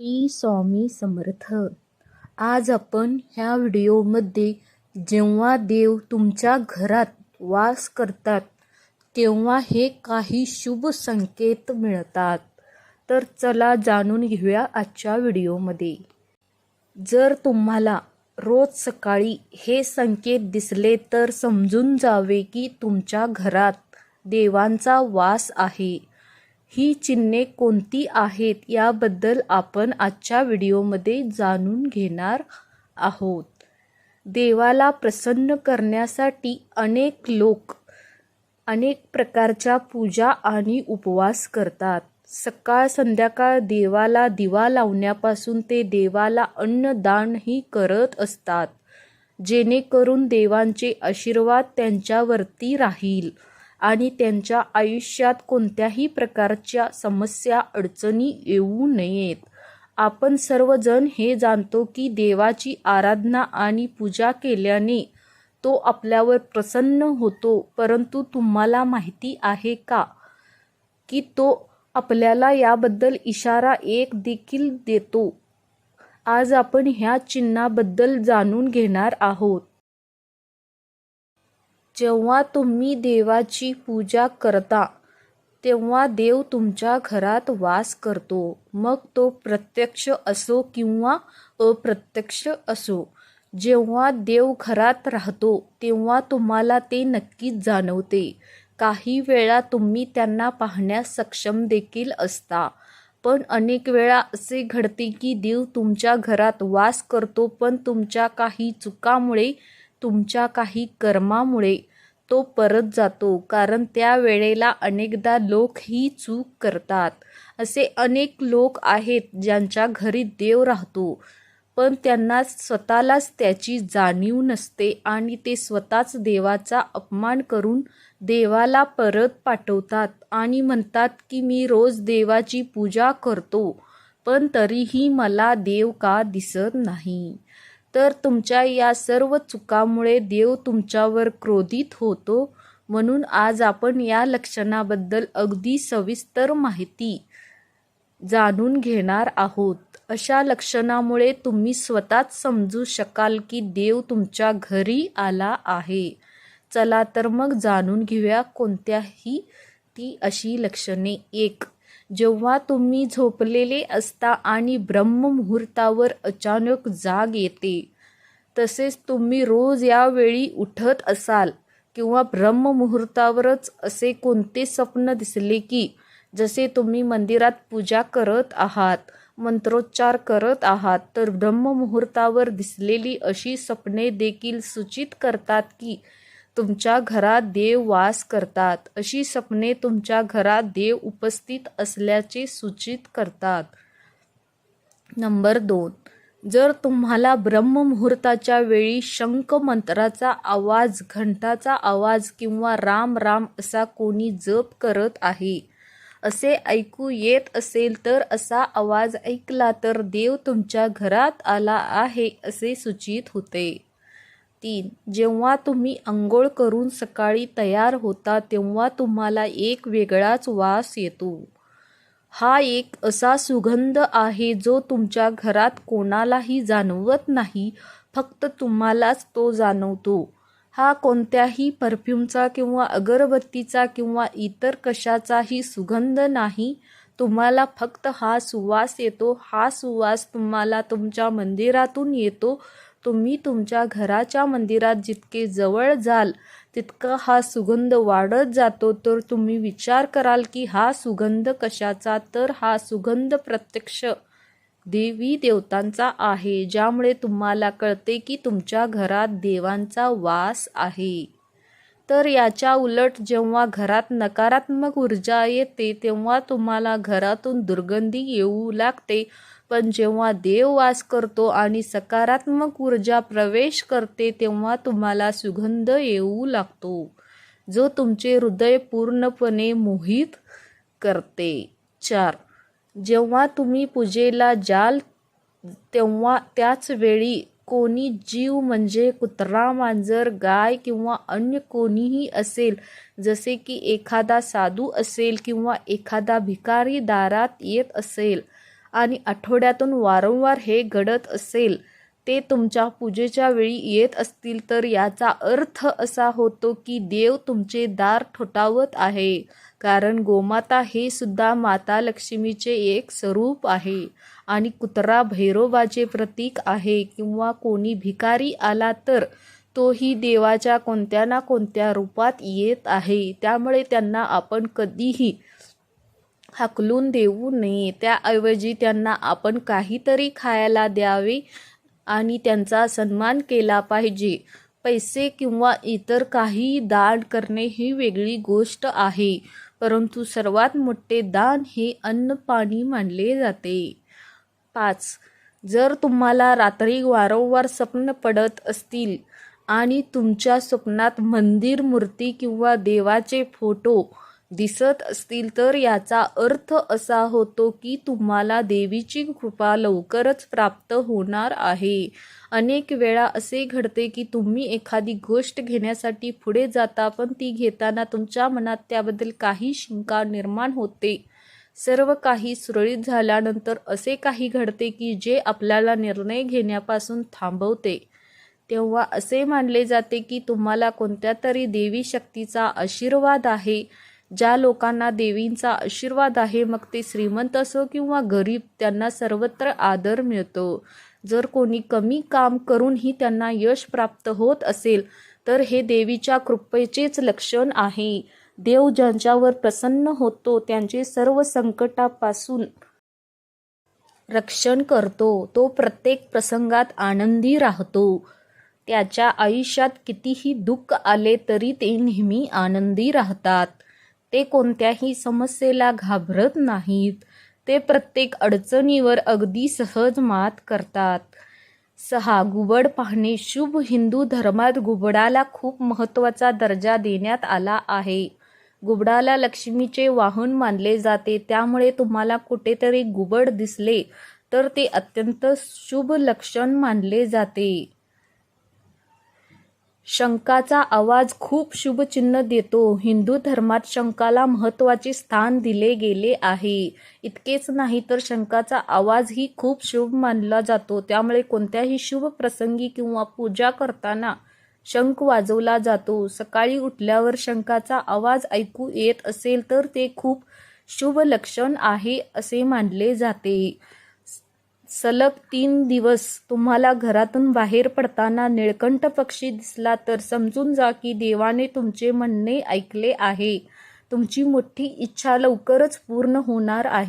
श्री स्वामी समर्थ. आज आपण ह्या व्हिडिओमध्ये जेव्हा देव तुमच्या घरात वास करतात तेव्हा हे काही शुभ संकेत मिळतात. तर चला जाणून घेऊया आजच्या व्हिडिओमध्ये. जर तुम्हाला रोज सकाळी हे संकेत दिसले तर समजून जावे की तुमच्या घरात देवांचा वास आहे. ही चिन्हे कोणती आहेत याबद्दल आपण आजच्या व्हिडिओमध्ये जाणून घेणार आहोत. देवाला प्रसन्न करण्यासाठी अनेक लोक अनेक प्रकारच्या पूजा आणि उपवास करतात. सकाळ संध्याकाळ देवाला दिवा लावण्यापासून ते देवाला अन्नदानही करत असतात. जेणेकरून देवांचे आशीर्वाद त्यांच्यावरती राहील. आणि त्यांच्या आयुष्यात कोणत्याही प्रकारच्या समस्या अडचणी येऊ नयेत. आपण सर्वजण हे जाणतो की देवाची आराधना आणि पूजा केल्याने तो आपल्यावर प्रसन्न होतो परंतु तुम्हाला माहिती आहे का की तो आपल्याला याबद्दल इशारा एक देखील देतो? आज आपण ह्या चिन्हाबद्दल जाणून घेणार आहोत. जेव्हा तुम्ही देवाची पूजा करता तेव्हा देव तुमच्या घरात वास करतो. मग तो प्रत्यक्ष असो किंवा अप्रत्यक्ष असो. जेव्हा देव घरात राहतो तेव्हा तुम्हाला ते नक्कीच जाणवते. काही वेळा तुम्ही त्यांना पाहण्यास सक्षम देखील असता. पण अनेक वेळा असे घडते की देव तुमच्या घरात वास करतो पण तुमच्या काही चुकामुळे तुमच्या काही कर्मामुळे तो परत जातो कारण त्या वेळेला अनेकदा लोक ही चूक करतात. असे अनेक लोक आहेत ज्यांच्या घरी देव राहतो पण त्यांना स्वतःलाच त्याची जाणीव नसते आणि ते स्वतःच देवाचा अपमान करून देवाला परत पाठवतात आणि म्हणतात की मी रोज देवाची पूजा करतो पण तरीही मला देव का दिसत नाही? तर तुमच्या या सर्व चुकामुळे देव तुमच्यावर क्रोधित होतो. म्हणून आज आपण या लक्षणाबद्दल अगदी सविस्तर माहिती जाणून घेणार आहोत. अशा लक्षणामुळे तुम्ही स्वतःच समजू शकाल की देव तुमच्या घरी आला आहे. चला तर मग जाणून घेऊया कोणत्याही ती अशी लक्षणे. एक जेव्हा तुम्ही झोपलेले असता आणि ब्रह्ममुहूर्तावर अचानक जाग येते तसेच तुम्ही रोज यावेळी उठत असाल किंवा ब्रह्ममुहूर्तावरच असे कोणते स्वप्न दिसले की जसे तुम्ही मंदिरात पूजा करत आहात मंत्रोच्चार करत आहात तर ब्रह्ममुहूर्तावर दिसलेली अशी स्वप्ने देखील सूचित करतात की तुमच्या घरात देव वास करतात. अशी स्वप्ने तुमच्या घरात देव उपस्थित असल्याचे सूचित करतात. नंबर दोन. जर तुम्हाला ब्रह्ममुहूर्ताच्या वेळी शंख मंत्राचा आवाज घंटाचा आवाज किंवा राम राम असा कोणी जप करत आहे असे ऐकू येत असेल तर असा आवाज ऐकला तर देव तुमच्या घरात आला आहे असे सूचित होते. तीन. जेव्हा तुम्ही अंघोळ करून सकाळी तयार होता तेव्हा तुम्हाला एक वेगळाच वास येतो. हा एक असा सुगंध आहे जो तुमच्या घरात कोणालाही जाणवत नाही फक्त तुम्हालाच तो जाणवतो. हा कोणत्याही परफ्यूमचा किंवा अगरबत्तीचा किंवा इतर कशाचाही सुगंध नाही तुम्हाला फक्त हा सुवास येतो. हा सुवास तुम्हाला तुमच्या मंदिरातून येतो. तुम्ही तुमच्या घराच्या मंदिरात जितके जवळ जाल तितका हा सुगंध वाढत जातो. तर तुम्ही विचार कराल की हा सुगंध कशाचा? तर हा सुगंध प्रत्यक्ष देवी देवतांचा आहे ज्यामुळे तुम्हाला कळते की तुमच्या घरात देवांचा वास आहे. तर याच्या उलट जेव्हा घरात नकारात्मक ऊर्जा येते तेव्हा तुम्हाला घरातून दुर्गंधी येऊ लागते. पण जेव्हा देव वास करतो आणि सकारात्मक ऊर्जा प्रवेश करते तेव्हा तुम्हाला सुगंध येऊ लागतो जो तुमचे हृदय पूर्णपणे मोहित करते. चार. जेव्हा तुम्ही पूजेला जाल तेव्हा त्याच वेळी कोणी जीव म्हणजे कुत्रा मांजर गाय किंवा अन्य कोणीही असेल जसे की एखादा साधू असेल किंवा एखादा भिकारी दारात येत असेल आणि आठवड्यातून वारंवार हे घडत असेल ते तुमच्या पूजेच्या वेळी येत असतील तर याचा अर्थ असा होतो की देव तुमचे दार ठोठावत आहे. कारण गोमाता हे सुद्धा माता लक्ष्मीचे एक स्वरूप आहे. आणि कुत्रा भैरोबाचे प्रतीक आहे किंवा कोणी भिकारी आला तर तोही देवाच्या कोणत्या ना कोणत्या रूपात येत आहे. त्यामुळे त्यांना आपण कधीही हाकलून देऊ नये. त्याऐवजी त्यांना आपण काहीतरी खायला द्यावे आणि त्यांचा सन्मान केला पाहिजे. पैसे किंवा इतर काही दान करणे ही वेगळी गोष्ट आहे. परंतु सर्वात मोठे दान हे अन्न पाणी मानले जाते. पाच. जर तुम्हाला रात्री वारंवार स्वप्न पडत असतील आणि तुमच्या स्वप्नात मंदिर मूर्ती किंवा देवाचे फोटो दिसत असतील तर याचा अर्थ असा होतो की तुम्हाला देवीची कृपा लवकरच प्राप्त होणार आहे. अनेक वेळा असे घडते की तुम्ही एखादी गोष्ट घेण्यासाठी पुढे जाता पण ती घेताना तुमच्या मनात त्याबद्दल काही शंका निर्माण होते. सर्व काही सुरळीत झाल्यानंतर असे काही घडते की जे आपल्याला निर्णय घेण्यापासून थांबवते. तेव्हा असे मानले जाते की तुम्हाला कोणत्या तरी देवी शक्तीचा आशीर्वाद आहे. ज्या लोकांना देवींचा आशीर्वाद आहे मग ते श्रीमंत असो किंवा गरीब त्यांना सर्वत्र आदर मिळतो. जर कोणी कमी काम करूनही त्यांना यश प्राप्त होत असेल तर हे देवीच्या कृपेचेच लक्षण आहे. देव ज्यांच्यावर प्रसन्न होतो त्यांचे सर्व संकटापासून रक्षण करतो. तो प्रत्येक प्रसंगात आनंदी राहतो. त्याच्या आयुष्यात कितीही दुःख आले तरी ते नेहमी आनंदी राहतात. ते कोणत्याही समस्येला घाबरत नाहीत. ते प्रत्येक अडचणीवर अगदी सहज मात करतात. सहा घुबड पाहणे. शुभ हिंदू धर्मात घुबडाला खूप महत्त्वाचा दर्जा देण्यात आला आहे. घुबडाला लक्ष्मीचे वाहन मानले जाते. त्यामुळे तुम्हाला कुठेतरी गुबड दिसले तर ते अत्यंत शुभ लक्षण मानले जाते. शंकाचा आवाज खूप शुभचिन्ह देतो. हिंदू धर्मात शंकाला महत्त्वाचे स्थान दिले गेले आहे. इतकेच नाही तर शंकाचा आवाजही खूप शुभ मानला जातो. त्यामुळे कोणत्याही शुभ प्रसंगी किंवा पूजा करताना शंख वाजवला जातो. सकाळी उठल्यावर शंकाचा आवाज ऐकू येत असेल तर ते खूप शुभ लक्षण आहे असे मानले जाते. सलग तीन दिवस तुम्हाला घरातून बाहेर पडताना निळकंठ पक्षी दिसला तर समजून जा की देवाने तुमचे म्हणणे ऐकले आहे. तुमची मोठी इच्छा लवकरच पूर्ण होणार आहे.